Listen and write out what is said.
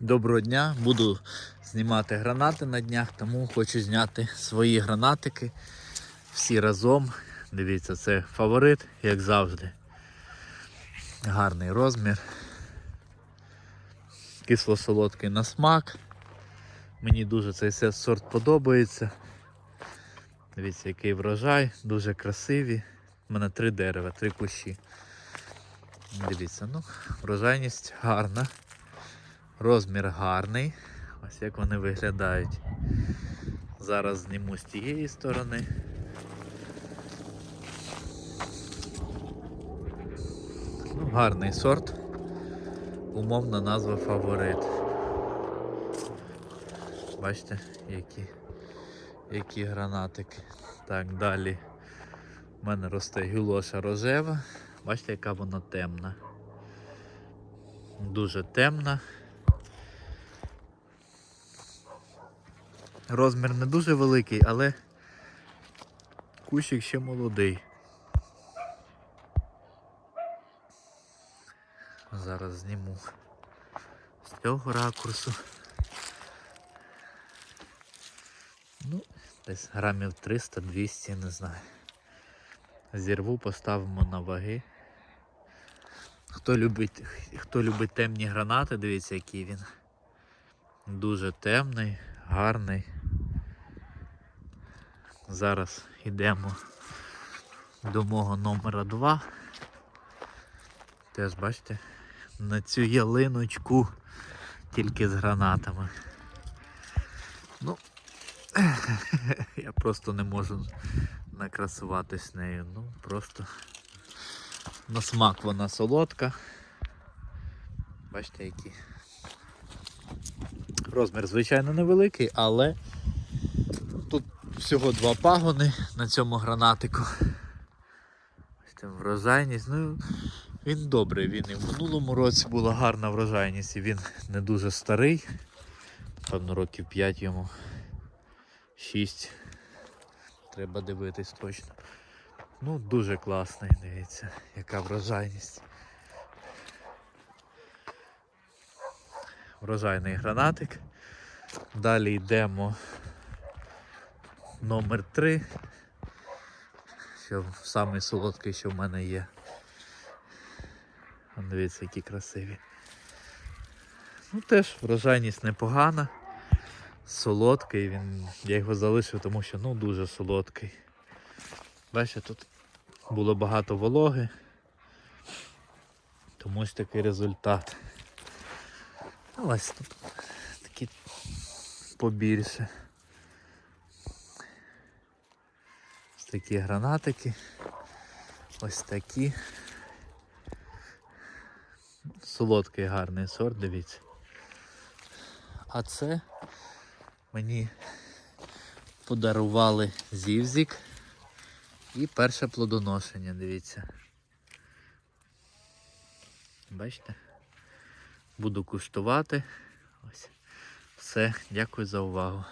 Доброго дня, буду знімати гранати на днях, тому хочу зняти свої гранатики всі разом. Дивіться, це фаворит, як завжди. Гарний розмір. Кисло-солодкий на смак. Мені дуже цей сорт подобається. Дивіться, який врожай, дуже красиві. У мене три дерева, три кущі. Дивіться, ну, врожайність гарна. Розмір гарний. Ось як вони виглядають. Зараз зніму з тієї сторони. Ну, гарний сорт. Умовна назва фаворит. Бачите, які, які гранатики. Так, далі. У мене росте гюлоша рожева. Бачите, яка вона темна. Дуже темна. Розмір не дуже великий, але кущик ще молодий. Зараз зніму з цього ракурсу. Ну, десь грамів 300-200, не знаю. Зірву, поставимо на ваги. Хто любить, хто любить темні гранати, дивіться, який він. Дуже темний, гарний. Зараз йдемо до мого номера 2. Теж бачите, на цю ялиночку тільки з гранатами. Ну, я просто не можу накрасуватись нею. Ну, просто на смак вона солодка. Бачите, які. Розмір, звичайно, невеликий, але всього два пагони на цьому гранатику. Ось там врожайність. Ну, він добрий, він і в минулому році була гарна врожайність, і він не дуже старий. Певно, років 5 йому. 6. Треба дивитись точно. Ну, дуже класний, дивіться, яка врожайність. Врожайний гранатик. Далі йдемо номер 3. Що самий солодкий, що в мене є. Дивіться, які красиві. Ну теж врожайність непогана. Солодкий, він, я його залишив, тому що ну дуже солодкий. Бачите, тут було багато вологи. Тому ось такий результат. А ось тут такі побільше. Такі гранатики. Ось такі. Солодкий гарний сорт, дивіться. А це мені подарували зівзік і перше плодоношення, дивіться. Бачите? Буду куштувати. Ось. Все, дякую за увагу.